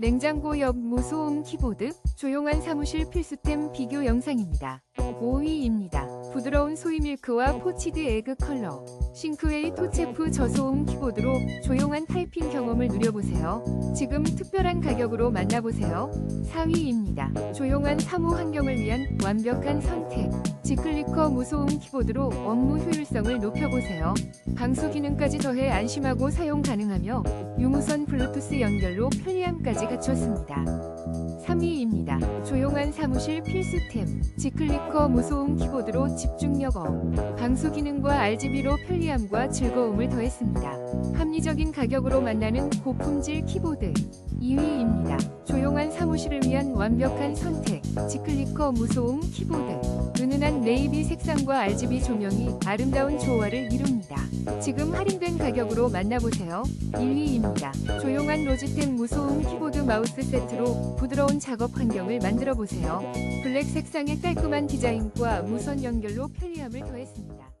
냉장고 옆 무소음 키보드, 조용한 사무실 필수템 비교 영상입니다. 5위입니다. 부드러운 소이 밀크와 포치드 에그 컬러, 싱크웨이 토체프 저소음 키보드로 조용한 타이핑 경험을 누려보세요. 지금 특별한 가격으로 만나보세요. 4위입니다. 조용한 사무 환경을 위한 완벽한 선택. 지클리커 무소음 키보드로 업무 효율성을 높여보세요. 방수 기능까지 더해 안심하고 사용 가능하며 유무선 블루투스 연결로 편리함까지 갖췄습니다. 3위입니다. 조용한 사무실 필수템. 지클리커 무소음 키보드로 집중력 업. 방수 기능과 RGB로 편리함과 즐거움을 더했습니다. 합리적인 가격으로 만나는 고품질 키보드. 2위입니다. 조용한 사무실을 위한 완벽한 선택. 지클리커 무소음 키보드. 은은한 네이비 색상과 RGB 조명이 아름다운 조화를 이룹니다. 지금 할인된 가격으로 만나보세요. 1위입니다. 조용한 로지텍 무소음 키보드 마우스 세트로 부드러운 작업 환경을 만들어 보세요. 블랙 색상의 깔끔한 디자인과 무선 연결로 편리함을 더했습니다.